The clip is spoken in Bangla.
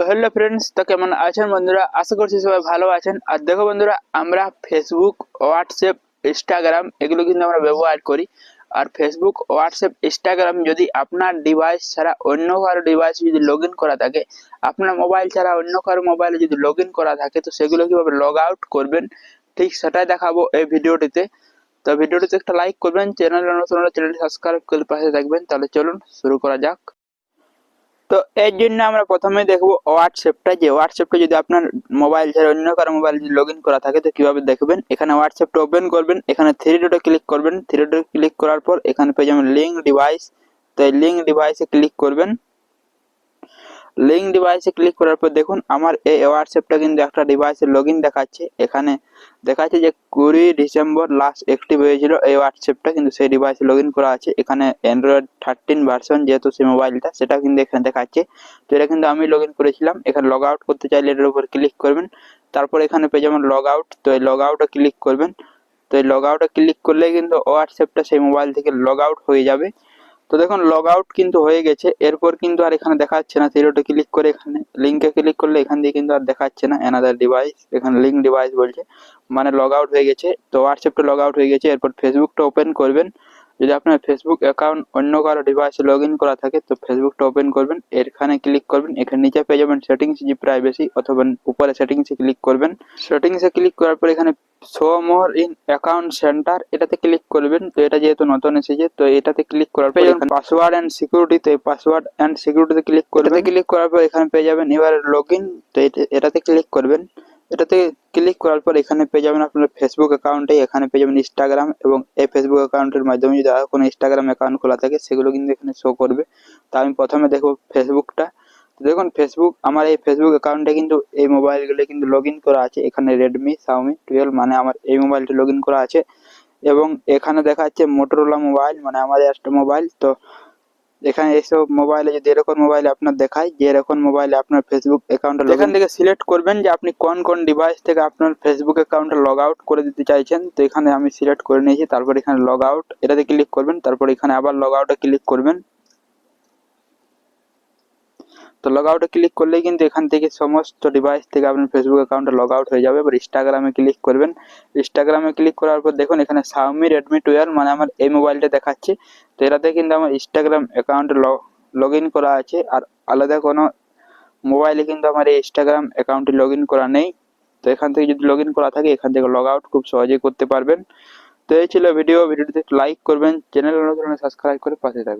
তো হ্যালো ফ্রেন্ডস তো কেমন আছেন বন্ধুরা? আশা করছি সবাই ভালো আছেন। আর দেখো বন্ধুরা, আমরা ফেসবুক হোয়াটসঅ্যাপ ইনস্টাগ্রাম এগুলো কিন্তু আমরা ব্যবহার করি। আর ফেসবুক হোয়াটসঅ্যাপ ইনস্টাগ্রাম যদি আপনার ডিভাইস ছাড়া অন্য কারও ডিভাইস যদি লগ করা থাকে, আপনার মোবাইল ছাড়া অন্য কারও মোবাইলে যদি লগ করা থাকে, তো সেগুলো কীভাবে লগ আউট করবেন, ঠিক সেটাই দেখাবো এই ভিডিওটিতে। তো ভিডিওটিতে একটা লাইক করবেন চ্যানেল নতুন হলে চ্যানেলটি সাবস্ক্রাইব করে পাশে থাকবেন। তাহলে চলুন শুরু করা যাক। তো এর জন্য আমরা প্রথমে দেখব হোয়াটসঅ্যাপটা যে হোয়াটসঅ্যাপটা যদি আপনার মোবাইল ছাড়া অন্য কারও মোবাইল যদি লগ করা থাকে, তো কীভাবে দেখবেন? এখানে হোয়াটসঅ্যাপটা ওপেন করবেন, এখানে থ্রি ডটে ক্লিক করবেন। থ্রি ডটে ক্লিক করার পর এখানে পেয়ে যাবেন লিঙ্ক ডিভাইস তো এই লিঙ্ক ডিভাইসে ক্লিক করবেন। লিঙ্ক ডিভাইসে ক্লিক করার পর দেখুন, আমার এই হোয়াটসঅ্যাপটা কিন্তু একটা ডিভাইসে লগ দেখাচ্ছে। এখানে দেখাচ্ছে যে কুড়ি ডিসেম্বর লাস্ট অ্যাক্টিভ হয়েছিল, এই হোয়াটসঅ্যাপটা কিন্তু সেই ডিভাইসে লগ করা আছে। এখানে অ্যান্ড্রয়েড থার্টিন ভার্সন যেহেতু সেই মোবাইলটা সেটা কিন্তু এখানে দেখাচ্ছে। তো এটা কিন্তু আমি লগ করেছিলাম। এখানে লগ আউট করতে চাইলে এটার উপর ক্লিক করবেন। তারপর এখানে পেয়ে যাবেন লগ আউট তো এই লগ আউটে ক্লিক করবেন। তো এই লগ আউটে ক্লিক করলে কিন্তু হোয়াটসঅ্যাপটা সেই মোবাইল থেকে লগ আউট হয়ে যাবে। তো দেখুন লগ আউট কিন্তু হয়ে গেছে। এরপর কিন্তু আর এখানে দেখাচ্ছে না। থ্রিডোটে ক্লিক করে এখানে লিঙ্কে ক্লিক করলে এখান দিয়ে কিন্তু আর দেখাচ্ছে না অ্যানাদার ডিভাইস এখানে লিঙ্ক ডিভাইস বলছে। মানে লগ আউট হয়ে গেছে। তো হোয়াটসঅ্যাপটা লগ আউট হয়ে গেছে। এরপর ফেসবুকটা ওপেন করবেন। যদি আপনার ফেসবুক অ্যাকাউন্ট অন্য কারও ডিভাইসে লগ ইন করা থাকে তো ফেসবুকটা ওপেন করবেন এখানে ক্লিক করবেন এখানে নিচে পেয়ে যাবেন সেটিংস জি প্রাইভেসি অথবা উপরে সেটিংসে ক্লিক করবেন। সেটিংসে ক্লিক করার পর এখানে show more in account centre এটাতে ক্লিক করবেন তো এটা যেহেতু নতুন এসেছে তো এটাতে ক্লিক করার পর এখানে পাসওয়ার্ড অ্যান্ড সিকিউরিটি তো পাসওয়ার্ড অ্যান্ড সিকিউরিটিতে ক্লিক করবেন। ক্লিক করার পর এখানে পেয়ে যাবেন এবার লগ ইন তো এটাতে ক্লিক করবেন। এটাতে ক্লিক করার পর এখানে পেয়ে যাবেন আপনার ফেসবুক অ্যাকাউন্টে এখানে পেয়ে যাবেন ইনস্টাগ্রাম এবং এই ফেসবুক অ্যাকাউন্টের মাধ্যমে যদি আর কোনো ইনস্টাগ্রাম অ্যাকাউন্ট খোলা থাকে, সেগুলো কিন্তু এখানে শো করবে। তা আমি প্রথমে দেখব ফেসবুকটা দেখুন ফেসবুক আমার এই ফেসবুক অ্যাকাউন্টে কিন্তু এই মোবাইলগুলো কিন্তু লগ করা আছে। এখানে রেডমি শাওমি টুয়েলভ মানে আমার এই মোবাইলটি লগ করা আছে। এবং এখানে দেখা যাচ্ছে মোটরোলা মোবাইল মানে আমার একটা মোবাইল তো এখানে এইসব মোবাইলে যদি এরকম মোবাইলে আপনার দেখায় যে এরকম মোবাইলে আপনার ফেসবুক অ্যাকাউন্ট এখান থেকে সিলেক্ট করবেন যে আপনি কোন কোন ডিভাইস থেকে আপনার ফেসবুক অ্যাকাউন্টে লগ আউট করে দিতে চাইছেন। তো এখানে আমি সিলেক্ট করে নিয়েছি তারপর এখানে লগ আউট এটাতে ক্লিক করবেন তারপর এখানে আবার লগ আউটে ক্লিক করবেন। তো লগ আউটে ক্লিক করলেই কিন্তু এখান থেকে সমস্ত ডিভাইস থেকে আপনার ফেসবুক অ্যাকাউন্টে লগ আউট হয়ে যাবে। এবার ইনস্টাগ্রামে ক্লিক করবেন। ইনস্টাগ্রামে ক্লিক করার পর দেখুন, এখানে শাওমি রেডমি টুয়েলভ মানে আমার এই মোবাইলটা দেখাচ্ছে। তো এটাতে কিন্তু আমার ইনস্টাগ্রাম অ্যাকাউন্টে লগ ইন করা আছে। আর আলাদা কোনো মোবাইলে কিন্তু আমার এই ইনস্টাগ্রাম অ্যাকাউন্টে লগ ইন করা নেই। তো এখান থেকে যদি লগ ইন করা থাকে, এখান থেকে লগ আউট খুব সহজেই করতে পারবেন। তো এই ছিল ভিডিও ভিডিওটিতে লাইক করবেন। চ্যানেল সাবস্ক্রাইব করে পাশে থাকবেন।